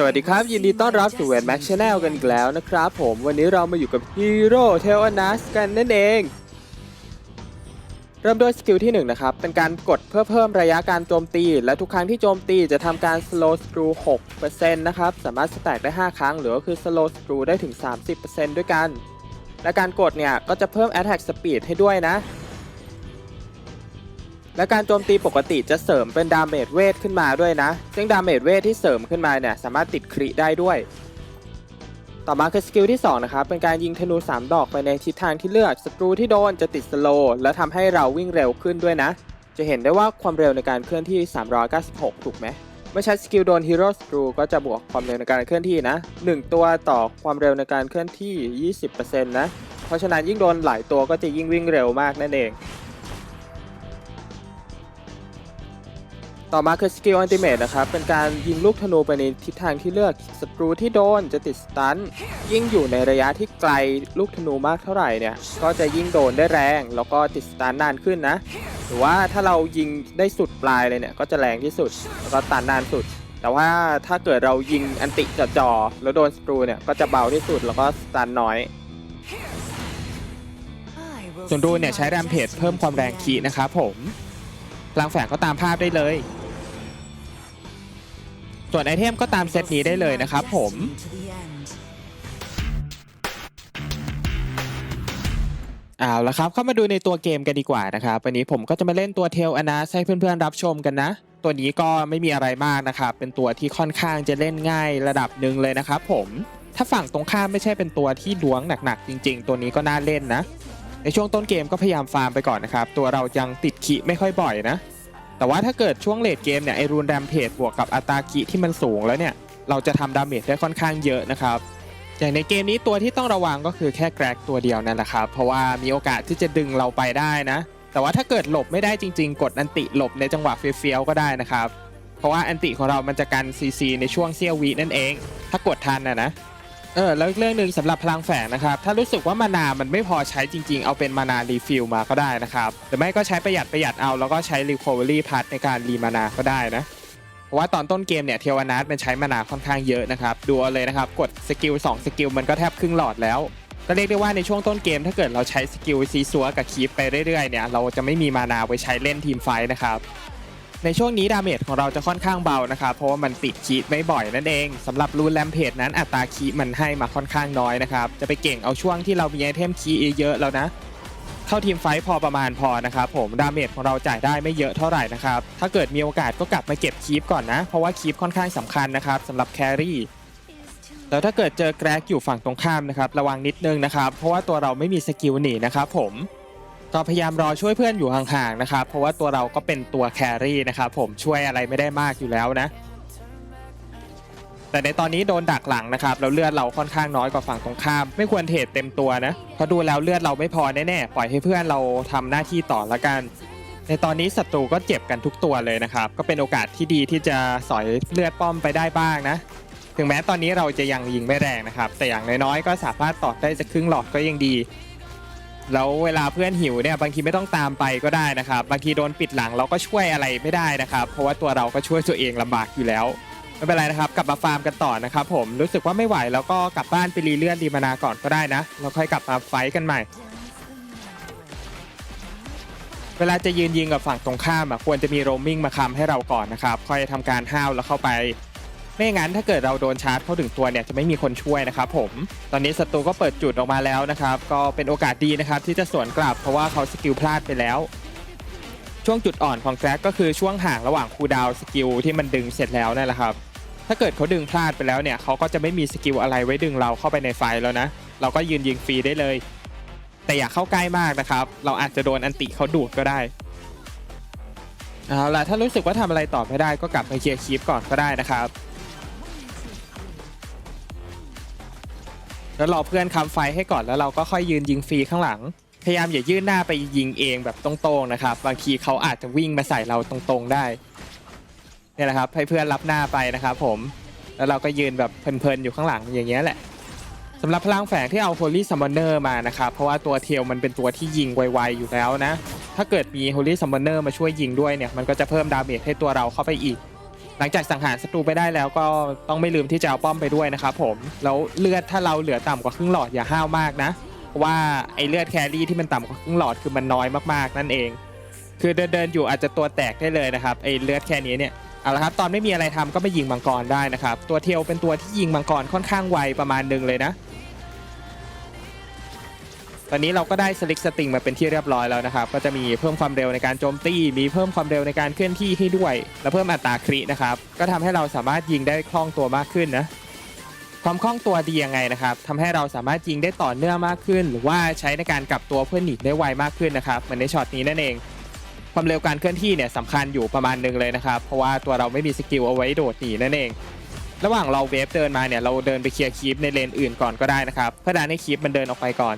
สวัสดีครับ ยินดีต้อนรับสู่เวนแม็กชาแนลกันอีกแล้วนะครับผมวันนี้เรามาอยู่กับฮีโร่เทลอนัสกันนั่นเอง เริ่มด้วยสกิลที่ 1 นะครับ เป็นการกดเพื่อเพิ่มระยะการโจมตี และทุกครั้งที่โจมตีจะทำการ slow screw 6%นะครับ สามารถสแต็กได้ 5 ครั้ง หรือก็คือ slow screw ได้ถึง 30%ด้วยกัน และการกดเนี่ย ก็จะเพิ่ม attack speed ให้ด้วยนะ และการโจมตีปกติจะเสริมเป็นดาเมจเวทขึ้นมาด้วยนะ ซึ่งดาเมจเวทที่เสริมขึ้นมาเนี่ยสามารถติดคริได้ด้วย ต่อมาคือสกิลที่ 2 นะครับ เป็นการยิงธนู 3 ดอกไปในทิศทางที่เลือกศัตรูที่โดนจะติดสโลว์และทำให้เราวิ่งเร็วขึ้นด้วยนะ จะเห็นได้ว่าความเร็วในการเคลื่อนที่ 396 ถูกไหมเมื่อใช้สกิลโดนฮีโร่สกรูก็จะบวกความเร็วในการเคลื่อนที่นะ 1 ตัวต่อความเร็วในการเคลื่อนที่ 20%นะ เพราะฉะนั้นยิ่งโดนหลายตัวก็จะยิ่งวิ่งเร็วมากนั่นเอง ต่อมาคือสกิลอันติเมตนะครับ เป็นการยิงลูกธนูไปในทิศทางที่เลือกศัตรูที่โดนจะติดสตันยิ่งอยู่ในระยะที่ไกลลูกธนูมากเท่าไหร่เนี่ย ก็จะยิ่งโดนได้แรง แล้วก็ติดสตันนานขึ้นนะ หรือว่าถ้าเรายิงได้สุดปลายเลยเนี่ย ก็จะแรงที่สุด แล้วก็ตันนานสุด แต่ว่าถ้าเกิดเรายิงอันติจ่อๆแล้วโดนศัตรูเนี่ย ก็จะเบาที่สุด แล้วก็สตันน้อยส่วนรูนเนี่ยใช้แรมเพจเพิ่มความแรงขีนะครับผมพลังแฝงก็ตามภาพได้เลย ส่วนไอเทมก็ตามเซตนี้ได้เลยนะครับผมเอาละครับ เข้ามาดูในตัวเกมกันดีกว่านะครับ วันนี้ผมก็จะมาเล่นตัวเทลอนาให้เพื่อนๆรับชมกันนะ ตัวนี้ก็ไม่มีอะไรมากนะครับ เป็นตัวที่ค่อนข้างจะเล่นง่ายระดับหนึ่งเลยนะครับผม ถ้าฝั่งตรงข้ามไม่ใช่เป็นตัวที่ล้วงหนักๆ จริง ๆ ตัวนี้ก็น่าเล่นนะ ในช่วงต้นเกมก็พยายามฟาร์มไปก่อนนะครับ ตัวเรายังติดขีไม่ค่อยบ่อยนะ แต่ว่าถ้าเกิดช่วงเลดเกมเนี่ยไอรูนแรมเพจบวกกับอัตรากิที่มันสูงแล้วเนี่ยเราจะทำดาเมจได้ค่อนข้างเยอะนะครับอย่างในเกมนี้ตัวที่ต้องระวังก็คือแค่แกรกตัวเดียวนั่นแหละครับเพราะว่ามีโอกาสที่จะดึงเราไปได้นะ แต่ว่าถ้าเกิดหลบไม่ได้จริง ๆ กดอันติหลบในจังหวะเฟี้ยวๆก็ได้นะครับเพราะว่าอันติของเรามันจะกันซีซีในช่วงเซียววินั่นเอง ถ้ากดทันนะนะ เออแล้วอีกเรื่องหนึ่งสำหรับพลังแฝงนะครับ ถ้ารู้สึกว่ามานามันไม่พอใช้จริง ๆ เอาเป็นมานารีฟิลมาก็ได้นะครับหรือไม่ก็ใช้ประหยัดประหยัดเอา แล้วก็ใช้รีคอเวอรี่พัทในการรีมานาก็ได้นะเพราะว่าตอนต้นเกมเนี่ยเทวนาทมันใช้มานาค่อนข้างเยอะนะครับดูเอาเลยนะครับกดสกิล2สกิลมันก็แทบครึ่งหลอดแล้วก็เรียกได้ว่าในช่วงต้นเกมถ้าเกิดเราใช้สกิลซีซัวกับคีปไปเรื่อยๆเนี่ยเราจะไม่มีมานาไว้ใช้เล่นทีมไฟนะครับ ในช่วงนี้ดาเมจของเราจะค่อนข้างเบานะครับเพราะว่ามันติดคีดไม่บ่อยนั่นเองสำหรับรูนแรมเพจนั้นอัตราคีมันให้มาค่อนข้างน้อยนะครับจะไปเก่งเอาช่วงที่เรามีไอเทมคีเยอะแล้วนะเข้าทีมไฟท์พอประมาณพอนะครับผมดาเมจของเราจ่ายได้ไม่เยอะเท่าไหร่นะครับถ้าเกิดมีโอกาสก็กลับมาเก็บคีปก่อนนะ เพราะว่าคีปค่อนข้างสำคัญนะครับสำหรับแครี่แล้วถ้าเกิดเจอแกรกอยู่ฝั่งตรงข้ามนะครับระวังนิดนึงนะครับเพราะว่าตัวเราไม่มีสกิลหนีนะครับผม ก็พยายามรอช่วยเพื่อนอยู่ห่างๆนะครับ เพราะว่าตัวเราก็เป็นตัวแครี่นะครับผมช่วยอะไรไม่ได้มากอยู่แล้วนะ แต่ในตอนนี้โดนดักหลังนะครับแล้วเลือดเราค่อนข้างน้อยกว่าฝั่งตรงข้าม ไม่ควรเทรดเต็มตัวนะเพราะดูแล้วเลือดเราไม่พอแน่ๆปล่อยให้เพื่อนเราทำหน้าที่ต่อละกัน ในตอนนี้ศัตรูก็เจ็บกันทุกตัวเลยนะครับ ก็เป็นโอกาสที่ดีที่จะสอยเลือดป้อมไปได้บ้างนะถึงแม้ตอนนี้เราจะยังยิงไม่แรงนะครับ แต่อย่างน้อยๆ ก็สามารถต่อได้จะครึ่งหลอดก็ยังดี แล้วเวลาเพื่อนหิวเนี่ยบางทีไม่ต้องตามไปก็ได้นะครับ บางทีโดนปิดหลังเราก็ช่วยอะไรไม่ได้นะครับ เพราะว่าตัวเราก็ช่วยตัวเองลำบากอยู่แล้ว ไม่เป็นไรนะครับกลับมาฟาร์มกันต่อนะครับผมรู้สึกว่าไม่ไหวแล้วก็กลับบ้านไปรีเลื่อนดีมานาก่อนก็ได้นะแล้วค่อยกลับมาไฟท์กันใหม่ เวลาจะยืนยิงกับฝั่งตรงข้ามอะควรจะมีโรมมิ่งมาคำให้เราก่อนนะครับค่อยทำการห้าวแล้วเข้าไป ไม่งั้นถ้าเกิดเราโดนชาร์จเข้าถึงตัวเนี่ยจะไม่มีคนช่วยนะครับผม ตอนนี้ศัตรูก็เปิดจุดออกมาแล้วนะครับ ก็เป็นโอกาสดีนะครับที่จะสวนกลับเพราะว่าเขาสกิลพลาดไปแล้ว ช่วงจุดอ่อนของแกร็กก็คือช่วงห่างระหว่างคูดาวสกิลที่มันดึงเสร็จแล้วนั่นแหละครับ ถ้าเกิดเขาดึงพลาดไปแล้วเนี่ยเขาก็จะไม่มีสกิลอะไรไว้ดึงเราเข้าไปในไฟแล้วนะ เราก็ยืนยิงฟรีได้เลย แต่อย่าเข้าใกล้มากนะครับ เราอาจจะโดนอันติเขาดูดก็ได้เอาล่ะถ้ารู้สึกว่าทำอะไรต่อไม่ได้ก็กลับไปเคลียร์คีปก่อนก็ได้นะครับ แล้วรอเพื่อนคำไฟให้ก่อนแล้วเราก็ค่อยยืนยิงฟรีข้างหลัง พยายามอย่ายื่นหน้าไปยิงเองแบบตรงๆนะครับ บางทีเขาอาจจะวิ่งมาใส่เราตรงๆได้เนี่ยแหละครับให้เพื่อนรับหน้าไปนะครับผมแล้วเราก็ยืนแบบเพลินๆอยู่ข้างหลังอย่างเงี้ยแหละสำหรับพลังแฝงที่เอา Holy Summoner มานะครับเพราะว่าตัวเทียวมันเป็นตัวที่ยิงไวๆอยู่แล้วนะ ถ้าเกิดมี Holy Summoner มาช่วยยิงด้วยเนี่ยมันก็จะเพิ่มดาเมจให้ตัวเราเข้าไปอีก หลังจากสังหารศัตรูไปได้แล้วก็ต้องไม่ลืมที่จะเอาป้อมไปด้วยนะครับผมแล้วเลือดถ้าเราเหลือต่ำกว่าครึ่งหลอดอย่าห้าวมากนะเพราะว่าไอเลือดแครี่ที่มันต่ำกว่าครึ่งหลอดคือมันน้อยมากๆนั่นเอง คือเดินเดินๆอยู่อาจจะตัวแตกได้เลยนะครับไอเลือดแค่นี้เนี่ยเอาละครับตอนไม่มีอะไรทำก็ไปยิงมังกรได้นะครับตัวเทียวเป็นตัวที่ยิงมังกรค่อนข้างไวประมาณหนึงเลยนะ ตอนนี้เราก็ได้สลิกสติงมาเป็นที่เรียบร้อยแล้วนะครับ ก็จะมีเพิ่มความเร็วในการโจมตี มีเพิ่มความเร็วในการเคลื่อนที่ให้ด้วย และเพิ่มอัตราครินะครับ ก็ทำให้เราสามารถยิงได้คล่องตัวมากขึ้นนะ ความคล่องตัวดียังไงนะครับทำให้เราสามารถยิงได้ต่อเนื่องมากขึ้น หรือว่าใช้ในการกลับตัวเพื่อหนีได้ไวมากขึ้นนะครับเหมือนในช็อตนี้นั่นเอง ความเร็วการเคลื่อนที่เนี่ยสำคัญอยู่ประมาณหนึงเลยนะครับ เพราะว่าตัวเราไม่มีสกิลเอาไว้โดดหนีนั่นเองระหว่างเราเวฟเดินมาเนี่ยเราเดินไปเคลียร์คีปในเลนอื่นก่อนก็ได้นะครับเพื่อดันให้คีปมันเดินออกไปก่อน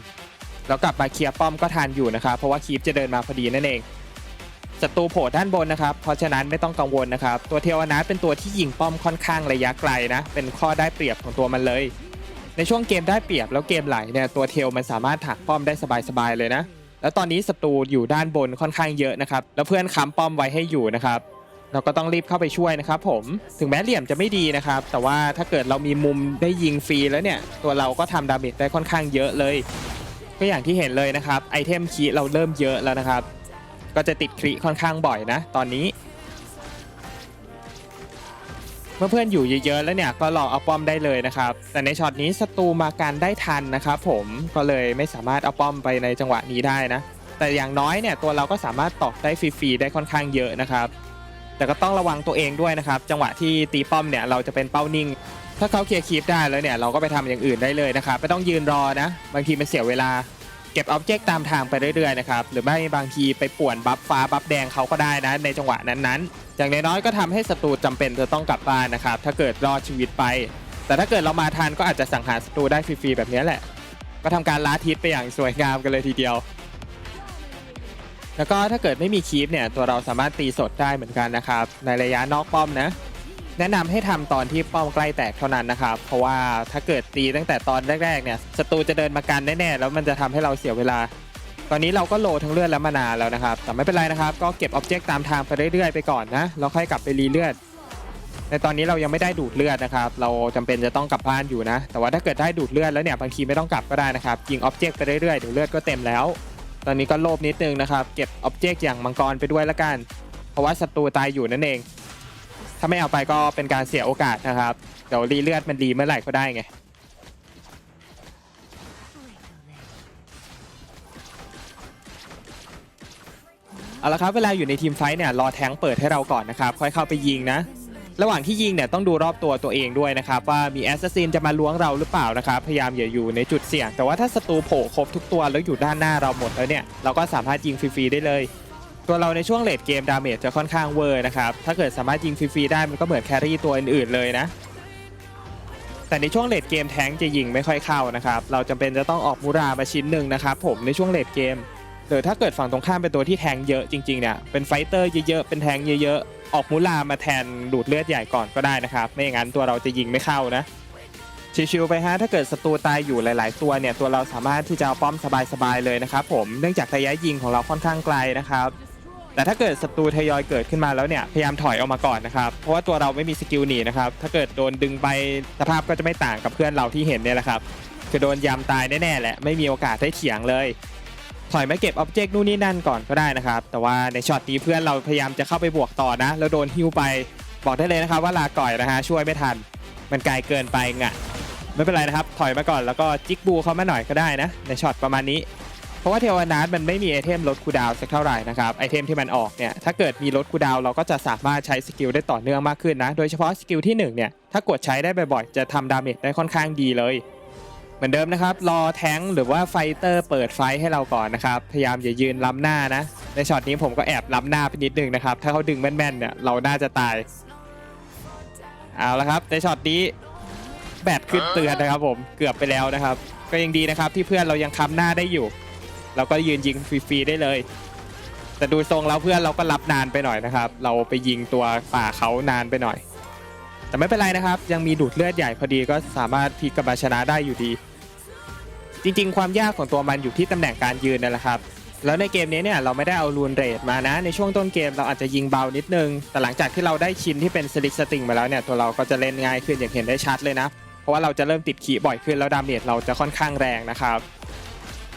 แล้วกลับมาเคลียร์ป้อมก็ทันอยู่นะครับ เพราะว่าคีปจะเดินมาพอดีนั่นเองศัตรูโผล่ด้านบนนะครับ เพราะฉะนั้นไม่ต้องกังวลนะครับ ตัวเทวนาเป็นตัวที่ยิงป้อมค่อนข้างระยะไกลนะ เป็นข้อได้เปรียบของตัวมันเลย ในช่วงเกมได้เปรียบแล้วเกมไหลเนี่ยตัวเทลมันสามารถถักป้อมได้สบายๆเลยนะ แล้วตอนนี้ศัตรูอยู่ด้านบนค่อนข้างเยอะนะครับ แล้วเพื่อนค้ำป้อมไว้ให้อยู่นะครับ เราก็ต้องรีบเข้าไปช่วยนะครับ ผม ถึงแม้เหลี่ยมจะไม่ดีนะครับ แต่ว่าถ้าเกิดเรามีมุมได้ยิงฟรีแล้วเนี่ย ตัวเราก็ทำดาเมจได้ค่อนข้างเยอะเลย ก็อย่างที่เห็นเลยนะครับไอเทมคีเราเริ่มเยอะแล้วนะครับ ก็จะติดคริค่อนข้างบ่อยนะ ตอนนี้ เมื่อเพื่อนอยู่เยอะๆแล้วเนี่ยก็รอกเอาป้อมได้เลยนะครับ แต่ในช็อตนี้ศัตรูมาการได้ทันนะครับผมก็เลยไม่สามารถเอาป้อมไปในจังหวะนี้ได้นะ แต่อย่างน้อยเนี่ยตัวเราก็สามารถตอกได้ฟรีๆได้ค่อนข้างเยอะนะครับ แต่ก็ต้องระวังตัวเองด้วยนะครับ จังหวะที่ตีป้อมเนี่ยเราจะเป็นเป้านิ่ง ถ้าเขาเคลียร์คีปได้แล้วเนี่ยเราก็ไปทำอย่างอื่นได้เลยนะครับไม่ต้องยืนรอนะ บางทีมันเสียเวลาเก็บอ็อบเจกต์ตามทางไปเรื่อยๆนะครับหรือไม่บางทีไปป่วนบัฟฟ้าบัฟแดงเขาก็ได้นะในจังหวะนั้นๆ อย่างน้อยๆก็ทำให้ศัตรูจำเป็นจะต้องกลับบ้านนะครับถ้าเกิดรอดชีวิตไป แต่ถ้าเกิดเรามาทันก็อาจจะสังหารศัตรูได้ฟรีๆแบบนี้แหละ ก็ทำการล้าทิศไปอย่างสวยงามกันเลยทีเดียว แล้วก็ถ้าเกิดไม่มีคีปเนี่ยตัวเราสามารถตีสดได้เหมือนกันนะครับในระยะนอกป้อมนะ แนะนำให้ทำตอนที่ป้อมใกล้แตกเท่านั้นนะครับ เพราะว่าถ้าเกิดตีตั้งแต่ตอนแรกๆเนี่ยศัตรูจะเดินมากันแน่ๆแล้วมันจะทำให้เราเสียเวลา ตอนนี้เราก็โลทั้งเลือดและมานาแล้วนะครับ แต่ไม่เป็นไรนะครับ ก็เก็บออบเจกต์ตามทางไปเรื่อยๆไปก่อนนะแล้วค่อยกลับไปรีเลือด ในตอนนี้เรายังไม่ได้ดูดเลือดนะครับ เราจำเป็นจะต้องกลับบ้านอยู่นะ แต่ว่าถ้าเกิดได้ดูดเลือดแล้วเนี่ยบางทีไม่ต้องกลับก็ได้นะครับยิงออบเจกต์ไปเรื่อยๆเดี๋ยวเลือดก็เต็มแล้ว ตอนนี้ก็โลภนิดนึงนะครับ เก็บออบเจกต์อย่างมังกรไปด้วยละกัน เพราะว่าศัตรูตายอยู่นั่นเอง ถ้าไม่เอาไปก็เป็นการเสียโอกาสนะครับ เดี๋ยวรีเลือดมันดีเมื่อไหร่ก็ได้ไง เอาละครับเวลาอยู่ในทีมไฟท์เนี่ยรอแทงเปิดให้เราก่อนนะครับค่อยเข้าไปยิงนะ ระหว่างที่ยิงเนี่ยต้องดูรอบตัวตัวเองด้วยนะครับว่ามีแอสซัสซินจะมาล้วงเราหรือเปล่านะครับพยายามอย่าอยู่ในจุดเสี่ยง แต่ว่าถ้าศัตรูโผล่ครบทุกตัวแล้วอยู่ด้านหน้าเราหมดแล้วเนี่ยเราก็สามารถยิงฟรีๆได้เลย ตัวเราในช่วงเลดเกมดาเมจจะค่อนข้างเวอร์นะครับ ถ้าเกิดสามารถยิงฟรีๆได้มันก็เหมือนแครี่ตัวอื่นๆเลยนะ แต่ในช่วงเลดเกมแทงจะยิงไม่ค่อยเข้านะครับ เราจำเป็นจะต้องออกมูรามาชิ้นหนึ่งนะครับผมในช่วงเลดเกมหรือถ้าเกิดฝั่งตรงข้ามเป็นตัวที่แทงเยอะจริงๆเนี่ยเป็นไฟเตอร์เยอะๆเป็นแทงเยอะๆออกมูลามาแทนดูดเลือดใหญ่ก่อนก็ได้นะครับ ไม่อย่างนั้นตัวเราจะยิงไม่เข้านะชิวๆไปฮะถ้าเกิดศัตรูตายอยู่หลาย ๆ ตัวเนี่ยตัวเราสามารถที่จะเอาป้อมสบายๆเลยนะครับผมเนื่องจากระยะยิงของเราค่อนข้างไกลนะครับ แต่ถ้าเกิดศัตรูทยอยเกิดขึ้นมาแล้วเนี่ยพยายามถอยออกมาก่อนนะครับเพราะว่าตัวเราไม่มีสกิลหนีนะครับถ้าเกิดโดนดึงไปสภาพก็จะไม่ต่างกับเพื่อนเราที่เห็นเนี่ยแหละครับคือโดนยำตายแน่ๆแหละไม่มีโอกาสได้เถียงเลย ถอยมาเก็บอ็อบเจกต์นู่นนี่นั่นก่อนก็ได้นะครับแต่ว่าในช็อตนี้เพื่อนเราพยายามจะเข้าไปบวกต่อนะแล้วโดนฮิวไปบอกได้เลยนะครับว่าลาก่อยนะฮะช่วยไม่ทัน มันไกลเกินไปงะไม่เป็นไรนะครับถอยมาก่อนแล้วก็จิกบูเขามาหน่อยก็ได้นะในช็อตประมาณนี้ เพราะว่าเทวนาทมันไม่มีไอเทมลดคูดาวสักเท่าไหร่นะครับไอเทมที่มันออกเนี่ยถ้าเกิดมีลดคูดาวเราก็จะสามารถใช้สกิลได้ต่อเนื่องมากขึ้นนะโดยเฉพาะสกิลที่หนึ่งเนี่ยถ้ากดใช้ได้บ่อยๆจะทำดาเมจได้ค่อนข้างดีเลยเหมือนเดิมนะครับรอแท้งหรือว่าไฟเตอร์เปิดไฟให้เราก่อนนะครับพยายามอย่ายืนล้ำหน้านะในช็อตนี้ผมก็แอบล้ำหน้าไปนิดนึงนะครับถ้าเขาดึงแม่นๆเนี่ยเราน่าจะตายเอาละครับในช็อตนี้แบตขึ้นเตือนนะครับผมเกือบไปแล้วนะครับ ก็ยังดีนะครับที่เพื่อนเรายังค้ำหน้าได้อยู่ เราก็ยืนยิงฟรีๆได้เลย แต่ดูทรงแล้วเพื่อนเราก็รับนานไปหน่อยนะครับ เราไปยิงตัวป่าเขานานไปหน่อย แต่ไม่เป็นไรนะครับ ยังมีดูดเลือดใหญ่พอดีก็สามารถพลิกกลับมาชนะได้อยู่ดี จริงๆ ความยากของตัวมันอยู่ที่ตำแหน่งการยืนนั่นแหละครับแล้วในเกมนี้เนี่ยเราไม่ได้เอารูนเรทมานะ ในช่วงต้นเกมเราอาจจะยิงเบานิดนึง แต่หลังจากที่เราได้ชินที่เป็นสลิกสติงมาแล้วเนี่ยตัวเราก็จะเล่นง่ายขึ้นอย่างเห็นได้ชัดเลยนะ เพราะว่าเราจะเริ่มติดขีบ่อยขึ้นแล้วดาเมจเราจะค่อนข้างแรงนะครับ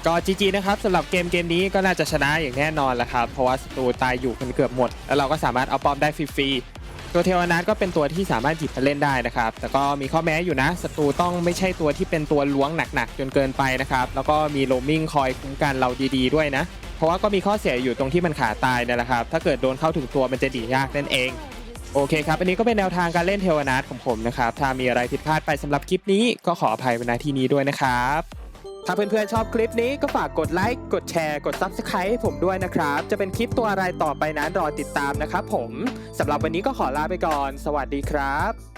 ก็จีจีนะครับสำหรับเกมเกมนี้ก็น่าจะชนะอย่างแน่นอนแหละครับเพราะว่าศัตรูตายอยู่กันเกือบหมด แล้วเราก็สามารถเอาป้อมได้ฟรีๆตัวเทวนาทก็เป็นตัวที่สามารถหยิบมาเล่นได้นะครับ แต่ก็มีข้อแม้อยู่นะศัตรูต้องไม่ใช่ตัวที่เป็นตัวล้วงหนักๆ จนเกินไปนะครับแล้วก็มีโลมิงคอยคุ้มกันเราดีๆด้วยนะ เพราะว่าก็มีข้อเสียอยู่ตรงที่มันขาตายนี่แหละครับถ้าเกิดโดนเข้าถึงตัวมันจะดียากนั่นเองโอเคครับ อันนี้ก็เป็นแนวทางการเล่นเทวนาทของผมนะครับ ถ้ามีอะไรผิดพลาดไปสำหรับคลิปนี้ก็ขออภัยไว้ณที่นี้ด้วยนะครับ ถ้าเพื่อนๆชอบคลิปนี้ก็ฝากกดไลค์ กดแชร์ กด Subscribe ให้ผมด้วยนะครับ จะเป็นคลิปตัวอะไรต่อไปนั้นรอติดตามนะครับผม สำหรับวันนี้ก็ขอลาไปก่อน สวัสดีครับ